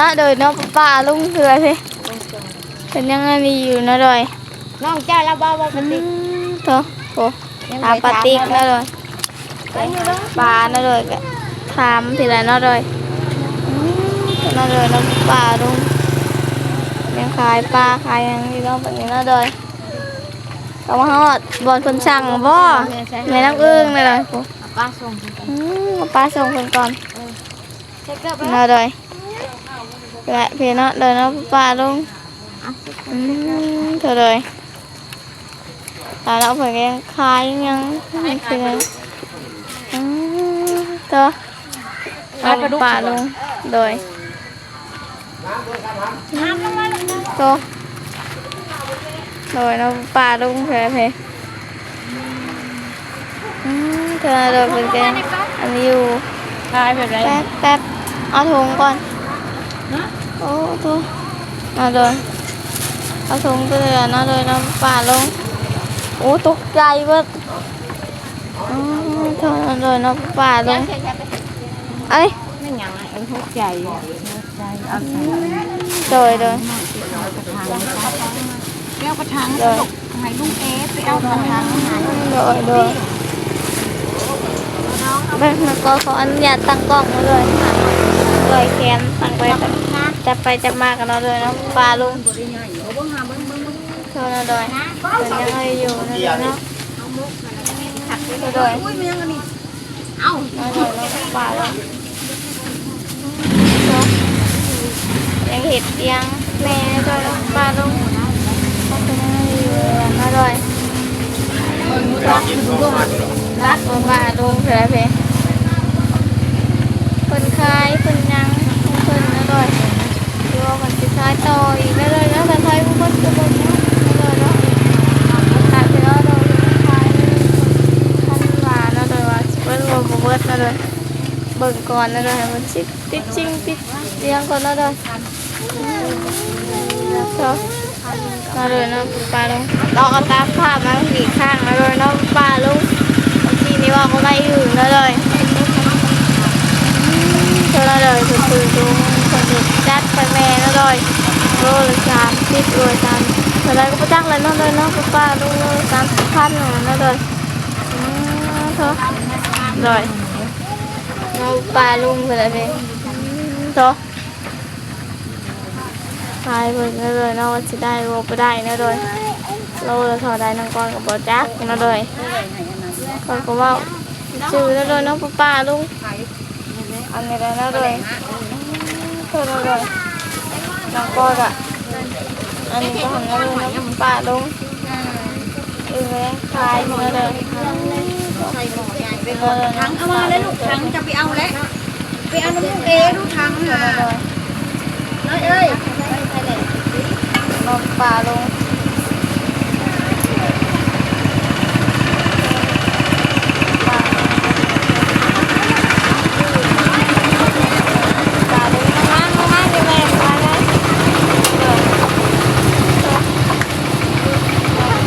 นาะโดยเนาะป้าลุงเถื่อสิเป็นยังไงมีอยู่เนาะโดยน้องเจ้าแล้วบ่บ่ปอืฏิมโถโหถามปาติกเนาะโดยปลาเนาะโดยก็ถามทีละเนาะโดยอืมเนาะโดยเนาะป้าลุงยังขายปลาขายหยังอยู่เนาะแบบนี้เนาะโดยก็มาฮอดบอลคนสั่งบ่แม่น้ำอึ้งเลยเลยโหป้าส่งอืมเอาปลาส่งคนก่อนเช็คเกือบเนาะโดย และพี่เนาะโดยเนาะป้าลุงอืมเธอเลยตาเราเผื่อยังคาย โดยโตโดยเราป่าเลเพอืมเธอโดยเป็นแกงอันนี้อยู่ทายแบบไรแป๊บแป๊บเอาถุงก่อนโอ้ตัวมาโดยเอาถุงไปเลยอะเนาเลยน้ำป่าลง โอ้ตกใจเบิดอ๋อเท่านั้นเลยน้ำป่าลงเอ้ยไม่หยังไอ้หัวใจหัวใจเอาใส่โดยโดยแก้วกระถางโดยให้ลุงเอฟไปเอากระถางหาโดยโดยแบบมันก็ขออนุญาตตั้งกล้องมาเลยเลยแขนตั้งไปแบบ จะไปจะมากันเนาเลยน้ำป่าลุงเท่านั้นเลยเป็นยังไงอยู่นั่นเนาะโดยอุ้ยมันยังอันนี้เอามาปลาลุงยังเห็ดยังแม่ก็ปลาลงก็เป็นอยู่มาด้วยรักรักปลาลงเถอะเพคนคายคนยังคนนะด้วยดูว่ามันจะคายต่ออีกแล้วเลยนะแต่คายมันก็จะบนนะเลยเนาะตัดไปแล้วเราคายขั้นมาแล้วเลยว่าเบิ้ลว่า เบิ้ลนะเลยเบิ่งก่อนนะเลยมันชิดติดจริงติดเลี้ยงก่อนนะเลยก็มาเลยนะปลาลุงเราเอาตาภาพมาอีข้างมาเลยเนาะปลาลงบางทีนี่ว่าก็ไม่อื่นแล้วเลยเท่านั้นเลยคือคือลุงคนเด็กจัดไปแม่แล้วเลยโลละสามสิบโลสามเท่าไรก็ประจักเลยเนาะเลยเนาะปลาลุงโลละสามสิบพันหนึ่งนั่นเลยเถอะเลย เอาปลาลุงไปเลยเป็นต่อตายเพิ่นเลยเน้องจะได้บ่บ่ได้นะเดยเราจะถอดได้นางก้อนกับบ่จักนะเดยกเพราะว่าชื่อนะเดยน้องปลาลุงอันนี้นะเดยเพิ่นโดยนางก้อนอะอันนี้ก็ของนะเดยน้องปลาลุงเออคลายมาเลย ก่อนถังเอามาเลยลูกถังจะไปเอาแล้วไปเอาน้ำลุงเอลูกถังค่ะน้อยเอ้ยน้องป่าลงป่าป่าลงน้องน้องน้องอยู่แม่ป่าเลยเดิน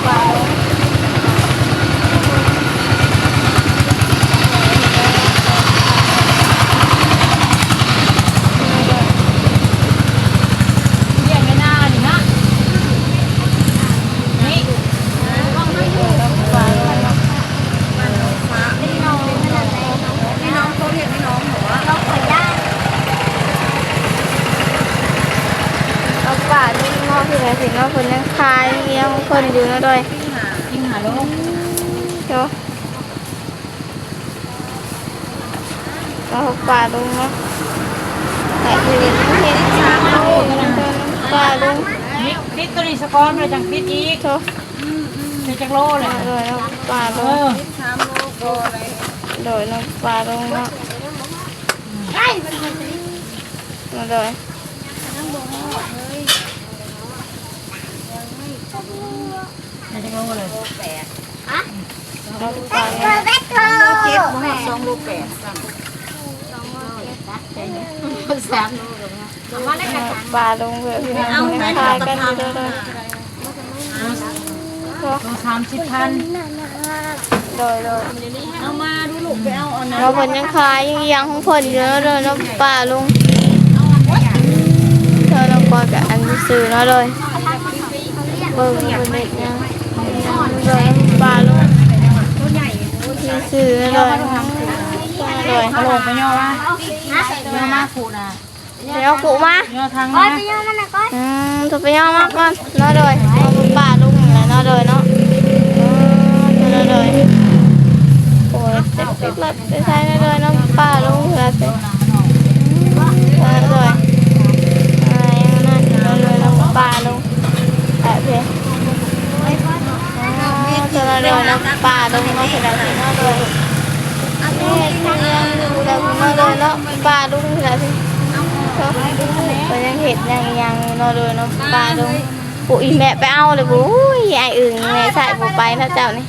ป่าลง เยี่ยมไม่น่าดินะนี่ ป่าลง นี่น้องนี่น้องเขาเรียกนี่น้องหัว น้องขอย่าน้องป่าลุ งน้องที่ไหนสิน้องคนยังคายเงี้ยคนอยู่นะด้วยกินหาลูกเดี๋ยวเราป่าลุงเนาะแต่คือเห็นเห็นช้างเราป่าลุงนี่ฟิตตัวนี้สกอนเลยจังฟิตอีกโถเป็นจักโลเลยมาเลยเราป่าเอลุงอโดยเราป่าลุงเนาะมาเลย เป็นจักโลเลยเราป่าลุงเจ็ดบ่สองลูกแปดสามสามลูกเอามาได้กระถางป่าลุงเพื่อพี่น้องยังคายกันเลยโลสามสิบพันโดยโดยเอามาดูลูกไปเอาเอานะเราเพิ่นยังคายยังยังของเพิ่นอยู่เลยเนาะป่าลุงเสื่อเนาะเลย เบิ่งเบิ่งเด็กยังเลยปลาลูกตัวใหญ่มีสื่อเนะเลยเลยเอาลไปย่อมาย่อมาขู่นะเดี๋ยวกูมาย่อทางก้อนะไปย่อมันนะก้อยอืมถูกไปย่อมากก่อนเนาเลยเอาปลาลูกนี่และเนาเลยเนาะอ๋อเนาเลยโอ้ยเต็มปิ๊บเลยไปใช้เนาเลยเนาะปลาลูกแล้วสิเอเลยอะไรนั่นเราเลยลงปลาลงแบบเพ จะเราเดินปลาลงนาะเสร็จแล้วเนาเลยนี่ยังดูแล้วเนาเลยเนาะปลาลงเสร็จแล้วก็ก็ยังเห็ดยังยังนาะเลยเนาะปลาลงปุ๋ยแม่ไปเอาเลยบุ้ยไอ้อึ่งแม่ใส่ปุ๋ไปนะเจ้านี่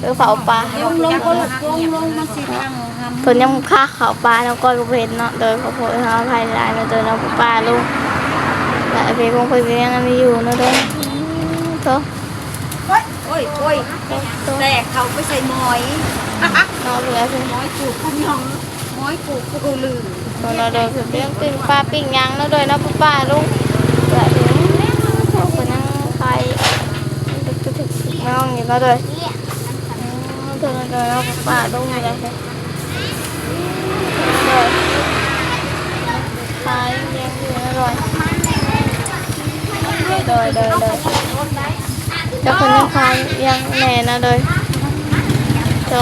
เออเผาปลาลงลงก็ลงลงมาสิทางทำเพิ่นยังค่าเขาปลาแล้วก็เวนเนาะโดยพระพุทธเจ้าภายหลายมาเจอเนาะปลาลูกแต่เพคงเพิ่นยังไมีอยู่เนาะเด้อโตโอ้ ยโอ้ยแตกเขาไปใส่หมอยนาะเหลือเพิ่นหมอยปลูกคุ้มยองหมอยปลูกกูลืมเนาะเด้อเพิ่นยังปิ้งปลาปิ้งยังเนาะโดยนาะปลาลูกแต่เพิ่นเพิ่นยังขายตึกๆๆน้องอยู่เนาะเด้อเนาะเด้อนาะปลาลูกนี่และเด้อเด้อขายยังอยู่เนาะเด้อเด้อเด้อ เด้อ แล้วคนยังคายยังแน่นะเลยโจ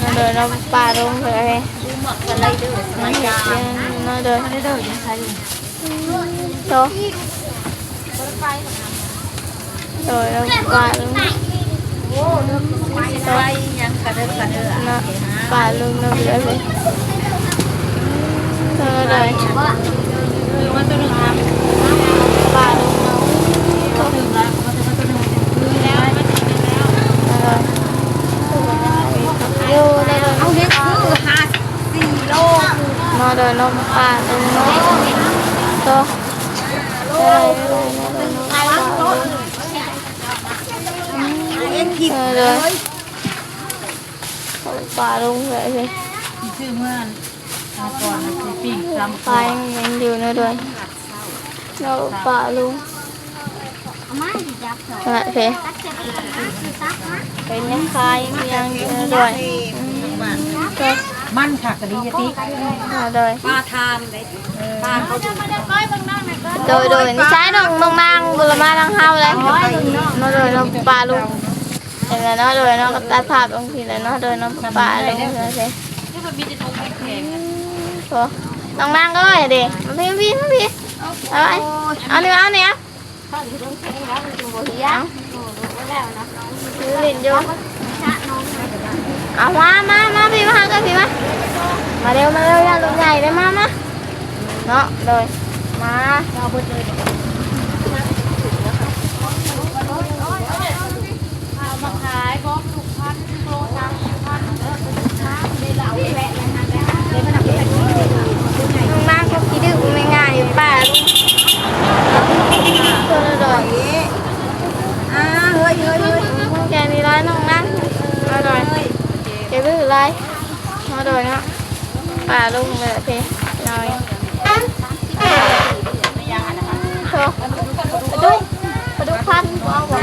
นะเลยเราปลาลงเลย อะไรเด้อ มันเห็ดยังนะเลย อะไรเด้อยังใช้ โจโจเราปลาลง โอ้เด้อใช้ยังกระเด้อกระเด้อ นะปลาลงนะเลยเลยโจเลย คือว่าตัวหนึ่งค หนึ่งแล้วมันจะตัวหนึ่งคือแล้วมันจะเป็นแล้วอยู่ได้เลยเอาเล็กคือห้าสี่โลนอเลยนอนปลาลงเนาะโจได้เลยป่าลงเลยเลยชื่อเมื่อนก่อนปีกลำไปยังอยู่นะด้วยเราปลาลง นั่นสิเป็นยังคายยังด้วยมันผักกะดียติมาด้วยปลาทามเลยปลาเขาโดยโดยนี่ใช้น้องน้องนางบุรมาทางเฮาเลยมาโดยน้องปลาลงเห็นแล้วเนาะโดยน้องตัดภาพลงทีเลยเนาะโดยน้องปลาลงเลยสิที่มันมีแต่ทงแข็งโอ้น้องนางก็เลยดิมาพี่พี่มาพี่เอาไปเอาเนื้อเอาเนื้อ ยังยืนเล่นอยู่เอามามามาพี่มากันพี่มามาเร็วมาเร็วอย่าลงใหญ่เลยมามาเนาะเลยมาเราเบิดเลยมาขายพร้อมลูกพันโลสามพันน้องนางก็คิดดื้อไม่ง่ายอยู่ป่าลูกตัวละ อยอ่าเฮ้ยเฮ้ยเฮ้ยแกนี่ร้อยน้องนางมาดอยแกดื้อไรมาดอยเนาะป่าลุงเลยพี่น้อยโชว์ปลาดุกปลาดุกพันเอาหว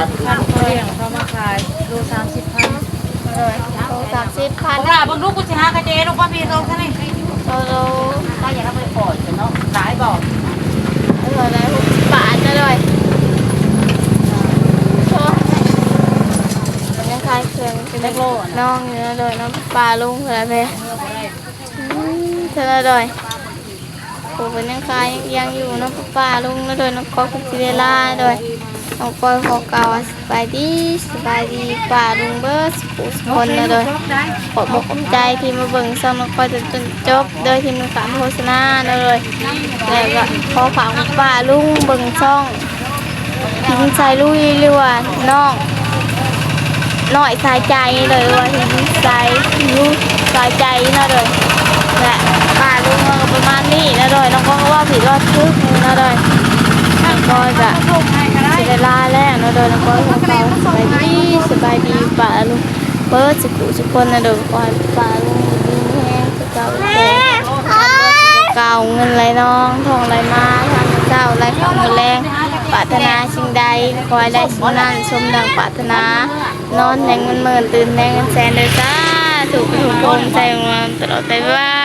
านพันเลี้ยงเขามาขายโลสามสิบพันเลยโลสามสิบพันบอกลาบางลูกกูจะหากระเจลูกป้าพี่โตแค่นี้โลโล ถ้าอย่างนั้นไปปล่อยเนาะขายบอก โลอะไรหกสิบบาทนะเลยโชว์มันยังคลายเค รื่องเป็นเล็กโลน้องอยู่นะเลยน้องปลาลุงเลยพี่เธอละเลยโอ้เป็นยังคายยังอยู่น้องปลาลุงนะเลยน้องกอคุซิเดล่าเลยน้องกอยขอเก่าสบายดีสบายดีปลาลุงเบิร์สปูสคนนะเลยขอบอกขอบใจที่มาเบิ่งซ่อมแล้วก็จะจนจบโดยที่มีการโฆษณาเลยแล้วก็ขอฝากป่าลุงเบิ่งช่องทิ้งใจลุยเรือว่าน้อง หน้อยสายใจเลยว่าทิ้งใจลุยสายใจนะเลยและป่าลุงประมาณนี้นะเลยน้องก็ว่าผิดว่าทึกนะเลยน้องก็จะสิได้ลาแล้วนะเลยน้องก็ขอสบายดีสบายดีป่าลุงเปิดสกุสุคนนะเดูก่อนปลาลุงดีแห้งเก่าเก่าเก่าเงินไหลนองทองไหลมาทางเจ้าไหลเข้ามือแรงปรารถนาสิ่งใดขอให้ได้สิ่งนั้นสมดังปรารถนา นอนแดงเงินหมื่นตื่นแดงเงินแสนเลยจ้าถูกถูกโกงใจมาตลอดไปว่า